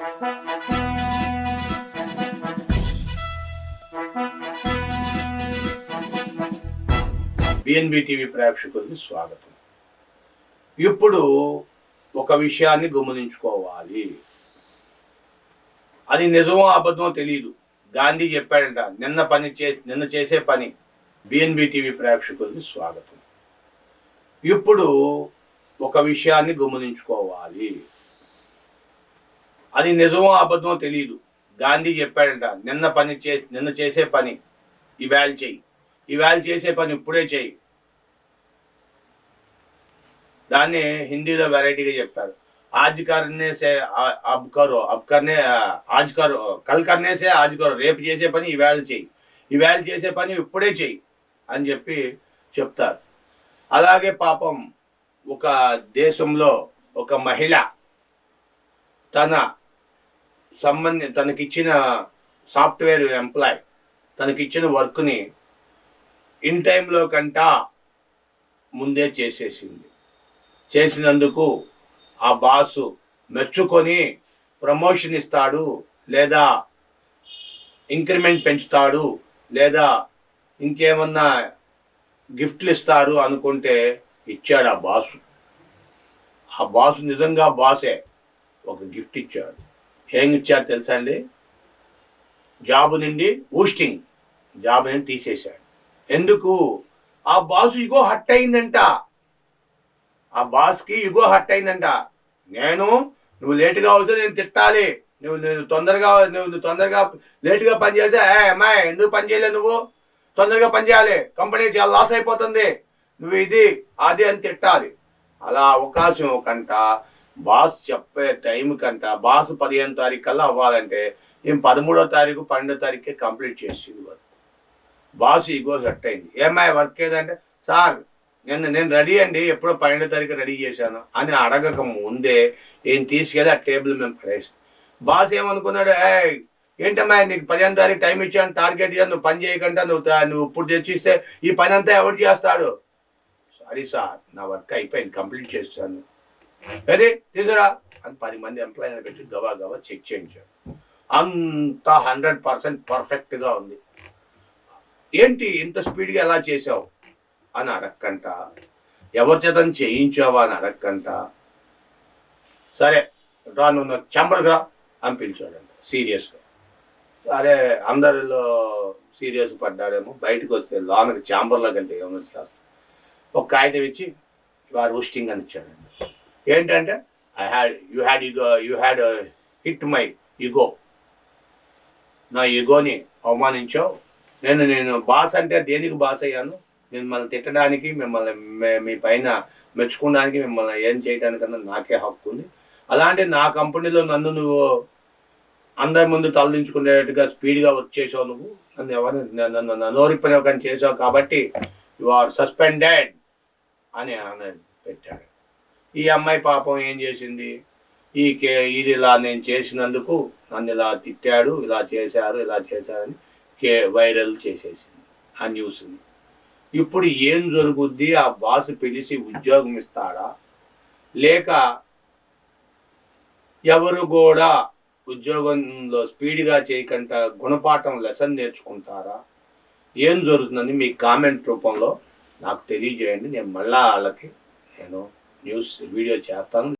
BNB TV ప్రేక్షకులకి స్వాగతం. ఇప్పుడు ఒక విషయాన్ని గమనించుకోవాలి. అది నిజమో అబద్ధమో తెలియదు గాంధీ చెప్పాడంట నిన్న పని చే నిన్న చేసే పని. బిఎన్బి టీవీ ప్రేక్షకులకి స్వాగతం. ఇప్పుడు ఒక విషయాన్ని గమనించుకోవాలి. అది నిజమో అబద్ధమో తెలియదు గాంధీ చెప్పాడంట నిన్న పని చే నిన్న చేసే పని ఇవాళ చెయ్యి. ఇవాళ చేసే పని ఇప్పుడే చెయ్యి. దాన్ని హిందీలో వెరైటీగా చెప్పారు. ఆజ్ కర్నే సే ఆ- అబ్ కరో అబ్ కర్నే ఆజ్ కరో కల్ సే ఆజ్ కరో రేపు చేసే పని ఈవేళ చెయ్యి. ఈవేళ చేసే పని ఇప్పుడే చెయ్యి. అని చెప్పి చెప్తారు. అలాగే పాపం ఒక దేశంలో ఒక మహిళ తన సంబంధి తనకిచ్చిన సాఫ్ట్వేర్ ఎంప్లాయ్ తనకిచ్చిన వర్క్ని ఇన్ టైంలో కంటా ముందే చేసేసింది. చేసినందుకు ఆ బాసు మెచ్చుకొని ప్రమోషన్ ఇస్తాడు లేదా ఇంక్రిమెంట్ పెంచుతాడు లేదా ఇంకేమన్నా గిఫ్ట్లు ఇస్తారు అనుకుంటే ఇచ్చాడు ఆ బాసు. ఆ బాసు నిజంగా బాసే. ఒక గిఫ్ట్ ఇచ్చాడు. ఏం ఇచ్చారు తెలుసా అండి? జాబ్ నుండి ఊస్టింగ్ జాబ్ నుండి తీసేశాడు. ఎందుకు? ఆ బాసు ఇగో హట్ అయిందంట. ఆ బాస్కి ఇగో హట్ అయిందంట. నేను నువ్వు లేటుగా అవుతే నేను తిట్టాలి. నువ్వు నేను తొందరగా నువ్వు నువ్వు తొందరగా లేటుగా పని చేస్తే ఏ అమ్మాయి ఎందుకు పని చేయలేదు నువ్వు? తొందరగా పని చేయాలి. కంపెనీ చాలా లాస్ అయిపోతుంది. నువ్వు ఇది అది అని తిట్టాలి. అలా అవకాశం ఇవ్వకంట. బాస్ చెప్పే టైం కంట బాస్ పదిహేను తారీఖు కల్లా అవ్వాలంటే నేను పదమూడో తారీఖు పన్నెండో తారీఖుకే కంప్లీట్ చేసింది వర్క్. బాస్ ఈగో సెట్ అయింది. ఏమై వర్క్ ఏదంటే సార్ నేను నేను రెడీ అండి ఎప్పుడో పన్నెండో తారీఖు రెడీ చేశాను అని అడగక ముందే నేను తీసుకెళ్ళి ఆ టేబుల్ మేము పడేసి. బాస్ ఏమనుకున్నాడు ఏ ఏంటమ్మా నీకు పదిహేను తారీఖు టైం ఇచ్చాను టార్గెట్ ఇచ్చాను నువ్వు పని చేయకుండా నువ్వు నువ్వు ఇప్పుడు తెచ్చిస్తే ఈ పని అంతా ఎవరు చేస్తాడు? సారీ సార్ నా వర్క్ అయిపోయింది కంప్లీట్ చేస్తాను. అదే తీసురా అని పది మంది ఎంప్లాయీని పెట్టి గబా గబా చెక్ చేయించాడు అంత హండ్రెడ్ పర్సెంట్ పర్ఫెక్ట్గా ఉంది. ఏంటి ఇంత స్పీడ్గా ఎలా చేసావు? అని అడక్కంట. ఎవరి చేత చేయించావా అని అడక్కంట. సరే రా నువ్వు చెంబర్గా అని పిలిచాడంట సీరియస్గా సరే అందరిలో సీరియస్ పడ్డాడేమో బయటకు వస్తే లోనకి ఛాంబర్లోకి వెళ్తే ఏమన్నా ఒక కాగితం ఇచ్చి వారు హోస్టింగ్ అని ఇచ్చాడండి ఏంటంటే I had you had ego you had hit my ego నా ఈగోని అవమానించావు. నేను నేను బాస్ అంటే దేనికి బాస్ అయ్యాను? మిమ్మల్ని తిట్టడానికి మిమ్మల్ని మీ పైన మెచ్చుకోవడానికి మిమ్మల్ని ఏం చేయడానికన్నా నాకే హక్కు ఉంది. అలాంటి నా కంపెనీలో నన్ను నువ్వు అందరి ముందు తలదించుకునేట్టుగా స్పీడ్గా వర్క్ చేసావు నువ్వు. నన్ను ఎవరు నన్ను నోరిప్పనివ్వకుండా చేసావు కాబట్టి యు ఆర్ సస్పెండెడ్ అని అని పెట్టాడు. ఈ అమ్మాయి పాపం ఏం చేసింది? ఈ కే ఇది ఇలా నేను చేసినందుకు నన్ను ఇలా తిట్టాడు ఇలా చేశారు ఇలా చేశారని కే వైరల్ చేసేసింది ఆ న్యూస్ని. ఇప్పుడు ఏం జరుగుద్ది? ఆ బాస్ పిలిచి ఉద్యోగం ఇస్తాడా? లేక ఎవరు కూడా ఉద్యోగంలో స్పీడ్గా చేయకుండా గుణపాఠం లెసన్ నేర్చుకుంటారా? ఏం జరుగుతుందని మీ కామెంట్ రూపంలో నాకు తెలియజేయండి. నేను మళ్ళా వాళ్ళకి నేను న్యూస్ వీడియో చేస్తాను.